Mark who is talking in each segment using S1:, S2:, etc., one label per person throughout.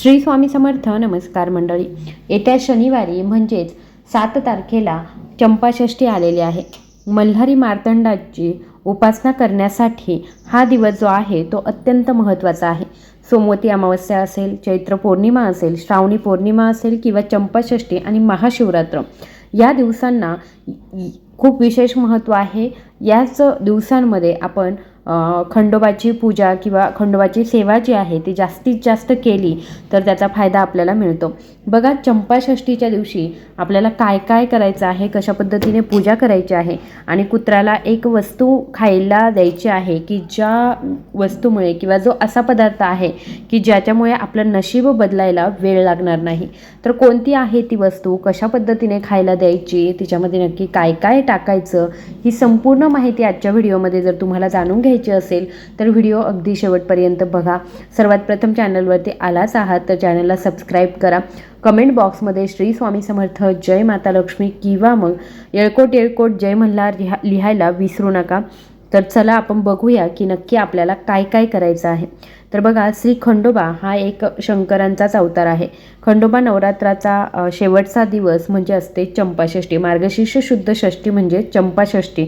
S1: श्री स्वामी समर्थ नमस्कार मंडळी. येत्या शनिवारी म्हणजेच सात तारखेला चंपाषष्ठी आलेली आहे. मल्हारी मार्तंडाची उपासना करण्यासाठी हा दिवस जो आहे तो अत्यंत महत्त्वाचा आहे. सोमवती अमावस्या असेल चैत्र पौर्णिमा असेल श्रावणी पौर्णिमा असेल किंवा चंपाषष्ठी आणि महाशिवरात्र या दिवसांना खूप विशेष महत्त्व आहे. याच दिवसांमध्ये आपण खंडोबाची पूजा किंवा खंडोबाची सेवा जी आहे ती जास्तीत जास्त केली तर त्याचा फायदा आपल्याला मिळतो. बघा चंपाषष्ठीच्या दिवशी आपल्याला काय काय करायचं आहे कशा पद्धतीने पूजा करायची आहे आणि कुत्र्याला एक वस्तू खायला द्यायची आहे की ज्या वस्तूमुळे किंवा जो असा पदार्थ आहे की ज्याच्यामुळे आपलं नशीब बदलायला वेळ लागणार नाही. तर कोणती आहे ती वस्तू कशा पद्धतीने खायला द्यायची तिच्यामध्ये नक्की काय काय टाकायचं ही संपूर्ण माहिती आजच्या व्हिडिओमध्ये जर तुम्हाला जाणून घ्यायची असेल तर व्हिडिओ अगदी शेवटपर्यंत बघा. सर्वात प्रथम चॅनलवरती आलाच आहात तर चॅनलला सबस्क्राईब करा. कमेंट बॉक्समध्ये श्री स्वामी समर्थ जय माता लक्ष्मी किंवा मग येळकोट येळकोट जय मल्हार लिहा लिहायला विसरू नका. तर चला आपण बघूया की नक्की आपल्याला काय काय करायचं आहे. तर बघा श्री खंडोबा हा एक शंकरांचाच अवतार आहे. खंडोबा नवरात्राचा शेवटचा दिवस म्हणजे असते चंपाषष्ठी. मार्गशीर्ष शुद्ध षष्ठी म्हणजे चंपाषष्ठी.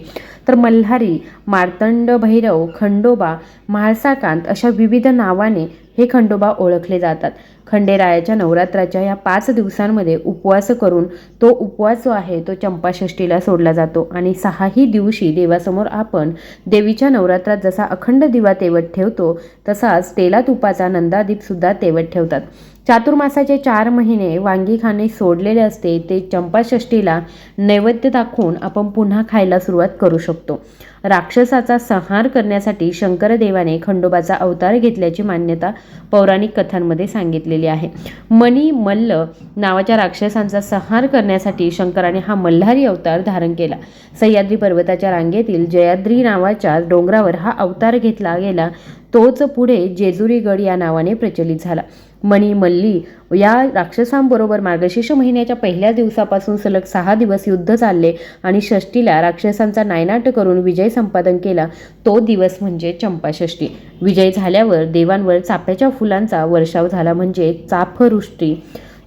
S1: तर मल्हारी मार्तंड भैरव खंडोबा म्हाळसाकांत अशा विविध नावाने हे खंडोबा ओळखले जातात. खंडेरायाच्या नवरात्राच्या या पाच दिवसांमध्ये उपवास करून तो उपवास जो आहे तो चंपाषष्ठीला सोडला जातो आणि सहाही दिवशी देवासमोर आपण देवीच्या नवरात्रात जसा अखंड दिवा तेवत ठेवतो तसाच तेला तुपाचा नंदादीप सुद्धा तेवत ठेवतात. चातुर्मासाचे चार महिने वांगी खाणे सोडलेले असते ते चंपाषष्ठीला नैवेद्य दाखवून आपण पुन्हा खायला सुरुवात करू शकतो. राक्षसाचा संहार करण्यासाठी शंकरदेवाने खंडोबाचा अवतार घेतल्याची मान्यता पौराणिक कथांमध्ये सांगितलेली आहे. मणी मल्ल नावाच्या राक्षसांचा संहार करण्यासाठी शंकराने हा मल्हारी अवतार धारण केला. सह्याद्री पर्वताच्या रांगेतील जयाद्री नावाच्या डोंगरावर हा अवतार घेतला गेला. तोच पुढे जेजुरीगड या नावाने प्रचलित झाला. मणी मल्ली या राक्षसांबरोबर मार्गशीर्ष महिन्याच्या पहिल्या दिवसापासून सलग सहा दिवस युद्ध चालले आणि षष्टीला राक्षसांचा नायनाट करून विजय संपादन केला. तो दिवस म्हणजे चंपाषष्ठी. विजय झाल्यावर देवांवर चाफ्याच्या फुलांचा वर्षाव झाला म्हणजे चाफवृष्टी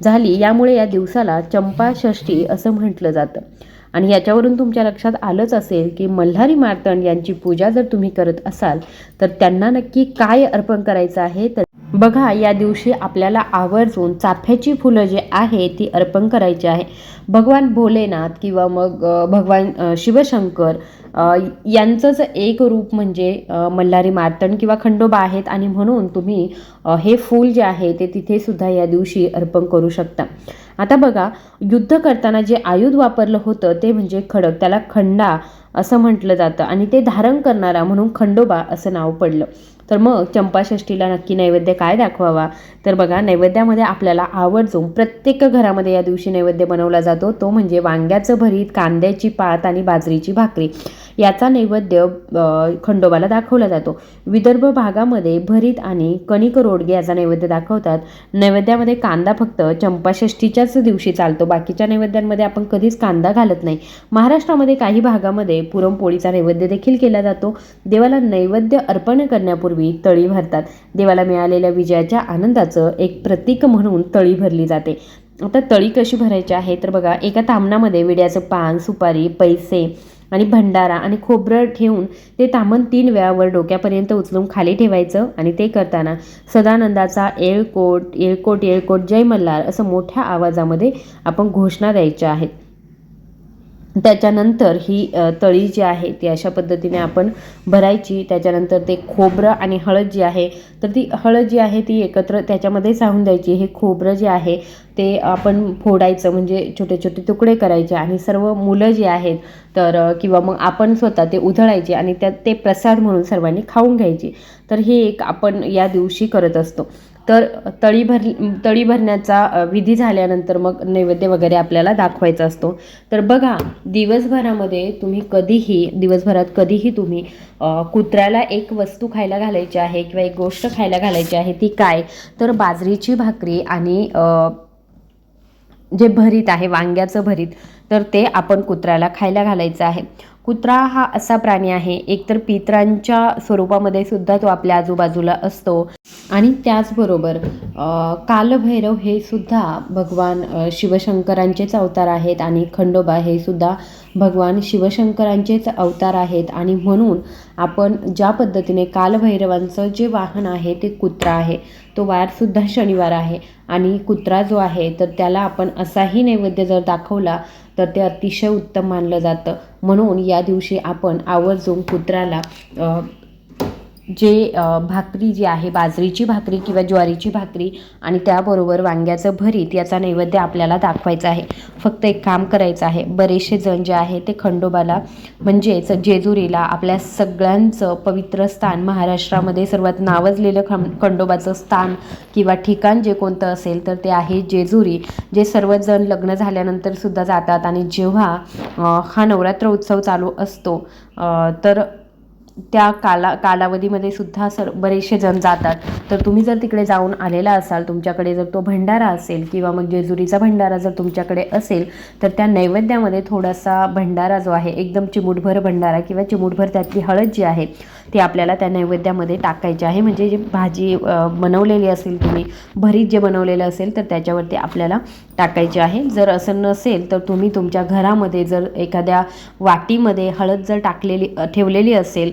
S1: झाली. यामुळे या दिवसाला चंपाषष्टी असं म्हटलं जातं. आणि याच्यावरून तुमच्या लक्षात आलंच असेल की मल्हारी मार्तंड यांची पूजा जर तुम्ही करत असाल तर त्यांना नक्की काय अर्पण करायचं आहे? तर बघा या दिवशी आपल्याला आवर्जून चाफ्याची फुलं जे आहे ती अर्पण करायची आहे. भगवान भोलेनाथ किंवा मग भगवान शिवशंकर यांचंच एक रूप म्हणजे मल्हारी मार्तण किंवा खंडोबा आहेत आणि म्हणून तुम्ही हे फूल जे आहे ते तिथे सुद्धा या दिवशी अर्पण करू शकता. आता बघा युद्ध करताना जे आयुध वापरलं होतं ते म्हणजे खडक. त्याला खंडा असं म्हटलं जातं आणि ते धारण करणारा म्हणून खंडोबा असं नाव पडलं. तर मग चंपाषष्ठीला नक्की नैवेद्य काय दाखवावा? तर बघा नैवेद्यामध्ये आपल्याला आवर्जून प्रत्येक घरामध्ये या दिवशी नैवेद्य बनवला जातो तो म्हणजे वांग्याचं भरीत कांद्याची पात आणि बाजरीची भाकरी. याचा नैवेद्य खंडोबाला दाखवला जातो. विदर्भ भागामध्ये भरीत आणि कणिक रोडगे याचा नैवेद्य दाखवतात. नैवेद्यामध्ये कांदा फक्त चंपाषष्ठीच्याच दिवशी चालतो. बाकीच्या नैवेद्यांमध्ये आपण कधीच कांदा घालत नाही. महाराष्ट्रामध्ये काही भागामध्ये पुरणपोळीचा नैवेद्य देखील केला जातो. देवाला नैवेद्य अर्पण करण्यापूर्वी तळी भरतात. देवाला मिळालेल्या विजयाच्या आनंदाचं एक प्रतीक म्हणून तळी भरली जाते. आता तळी कशी भरायची आहे? तर बघा एका तामणामध्ये विड्याचं पान सुपारी पैसे आणि भंडारा आणि खोबरं ठेवून ते तामण तीन वेळावर डोक्यापर्यंत उचलून खाली ठेवायचं आणि ते करताना सदानंदाचा येळकोट येळकोट येळकोट जय मल्हार असं मोठ्या आवाजामध्ये आपण घोषणा द्यायच्या आहेत. त्याच्यानंतर ही तळी जी आहे ती अशा पद्धतीने आपण भरायची. त्याच्यानंतर ते खोबरं आणि हळद जी आहे तर ती हळद जी आहे ती एकत्र त्याच्यामध्ये साहून द्यायची. हे खोबरं जे आहे ते आपण फोडायचं म्हणजे छोटे छोटे तुकडे करायचे आणि सर्व मुलं जी आहेत तर किंवा मग आपण स्वतः ते उधळायचे आणि त्यात ते प्रसाद म्हणून सर्वांनी खाऊन घ्यायची. तर हे एक आपण या दिवशी करत असतो. तर तळी भर तळी भरण्याचा विधी झाल्यानंतर मग नैवेद्य वगैरे आपल्याला दाखवायचा असतो. तर बघा दिवसभरामध्ये तुम्ही कधीही दिवसभरात कधीही तुम्ही कुत्र्याला एक वस्तू खायला घालायची आहे किंवा एक गोष्ट खायला घालायची आहे ती काय? तर बाजरीची भाकरी आणि जे भरीत आहे वांग्याचं भरीत तर ते आपण कुत्र्याला खायला घालायचं आहे. कुत्रा हा असा प्राणी आहे एकतर पित्रांच्या स्वरूपामध्ये सुद्धा तो आपल्या आजूबाजूला असतो. आणि त्याचबरोबर कालभैरव हे सुद्धा भगवान शिवशंकरांचेच अवतार आहेत आणि खंडोबा हे सुद्धा भगवान शिवशंकरांचेच अवतार आहेत. आणि म्हणून आपण ज्या पद्धतीने कालभैरवांचं जे वाहन आहे ते कुत्रा आहे तो वारसुद्धा शनिवार आहे आणि कुत्रा जो आहे तर त्याला आपण असाही नैवेद्य जर दाखवला तर ते अतिशय उत्तम मानलं जातं. म्हणून या दिवशी आपण आवर्जून कुत्र्याला जे भाकरी जी आहे बाजरीची भाकरी किंवा ज्वारीची भाकरी आणि त्याबरोबर वांग्याचं भरीत याचा नैवेद्य आपल्याला दाखवायचा आहे. फक्त एक काम करायचं आहे बरेचसे जण जे आहे ते खंडोबाला म्हणजेच जेजुरीला आपल्या सगळ्यांचं पवित्र स्थान महाराष्ट्रामध्ये सर्वात नावाजलेलं खं खंडोबाचं स्थान किंवा ठिकाण जे कोणतं असेल तर ते आहे जेजुरी जे सर्वजण लग्न झाल्यानंतर सुद्धा जातात आणि जेव्हा हा नवरात्र उत्सव चालू असतो तर त्या काला कालावधीमध्ये सुद्धा सर बरेचसे जण जातात. तर तुम्ही जर तिकडे जाऊन आलेला असाल तुमच्याकडे जर तो भंडारा असेल किंवा मग जेजुरीचा भंडारा जर तुमच्याकडे असेल तर त्या नैवेद्यामध्ये थोडासा भंडारा जो आहे एकदम चिमूटभर भंडारा किंवा चिमूटभर त्यातली हळद जी आहे ती आपल्याला त्या नैवेद्यामध्ये टाकायची आहे. म्हणजे जी भाजी बनवलेली असेल तुम्ही भरीत जे बनवलेलं असेल तर त्याच्यावरती आपल्याला टाकायची आहे. जर असं नसेल तर तुम्ही तुमच्या घरामध्ये जर एखाद्या वाटीमध्ये हळद जर टाकलेली ठेवलेली असेल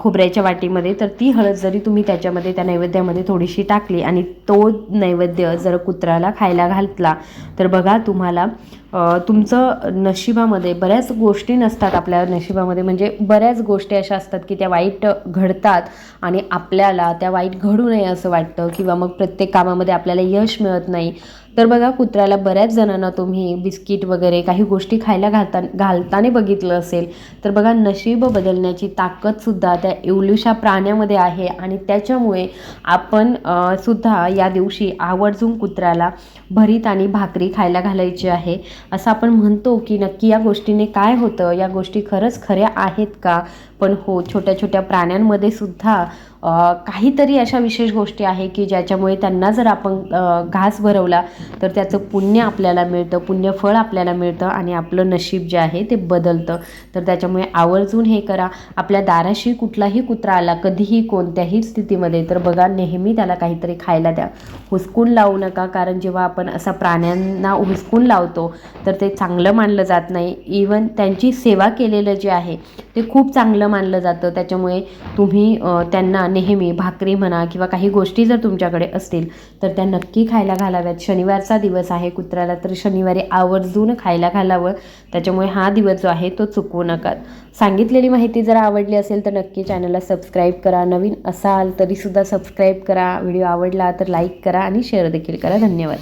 S1: खोबऱ्याच्या वाटीमध्ये तर ती हळद जरी तुम्ही त्याच्यामध्ये त्या नैवेद्यामध्ये थोडीशी टाकली आणि तो नैवेद्य जर कुत्र्याला खायला घातला तर बघा तुम्हाला तुमचं नशिबामध्ये बऱ्याच गोष्टी नसतात आपल्या नशिबामध्ये. म्हणजे बऱ्याच गोष्टी अशा असतात की त्या वाईट घडतात आणि आपल्याला त्या वाईट घडू नये असं वाटतं किंवा मग प्रत्येक कामामध्ये आपल्याला यश मिळत नाही. तर बघा कुत्र्याला बऱ्याच जणांना तुम्ही बिस्किट वगैरे काही गोष्टी खायला घालता घालताना बघितलं असेल तर बघा नशीब बदलण्याची ताकदसुद्धा त्या एवलुशा प्राण्यामध्ये आहे आणि त्याच्यामुळे आपण सुद्धा या दिवशी आवर्जून कुत्र्याला भरीत आणि भाकरी खायला घालायची आहे. असं आपण म्हणतो की नक्की या गोष्टीने काय होतं? या गोष्टी खरंच खऱ्या आहेत का? पण हो छोट्या छोट्या प्राण्यांमध्ये सुद्धा काहीतरी अशा विशेष गोष्टी आहे की ज्याच्यामुळे त्यांना जर आपण घास भरवला तर त्याचं पुण्य आपल्याला मिळतं पुण्यफळ आपल्याला मिळतं आणि आपलं नशीब जे आहे ते बदलतं. तर त्याच्यामुळे आवर्जून हे करा. आपल्या दाराशी कुठलाही कुत्रा आला कधीही कोणत्याही स्थितीमध्ये तर बघा नेहमी त्याला काहीतरी खायला द्या. हुसकून लावू नका कारण जेव्हा आपण असा प्राण्यांना हुसकून लावतो तर ते चांगलं मानलं जात नाही. इवन त्यांची सेवा केलेलं जे आहे ते खूप चांगलं मानलं जातं. त्याच्यामुळे तुम्ही त्यांना नेहमी भाकरी म्हणा किंवा काही गोष्टी जर तुमच्याकडे असतील तर त्या नक्की खायला घालाव्यात. शनिवारचा दिवस आहे कुत्र्याला तर शनिवारी आवर्जून खायला घालावं. त्याच्यामुळे हा दिवस जो आहे तो चुकवू नका. सांगितलेली माहिती जर आवडली असेल तर नक्की चॅनलला सबस्क्राईब करा. नवीन असाल तरीसुद्धा सबस्क्राईब करा. व्हिडिओ आवडला तर लाईक करा आणि शेअर देखील करा. धन्यवाद.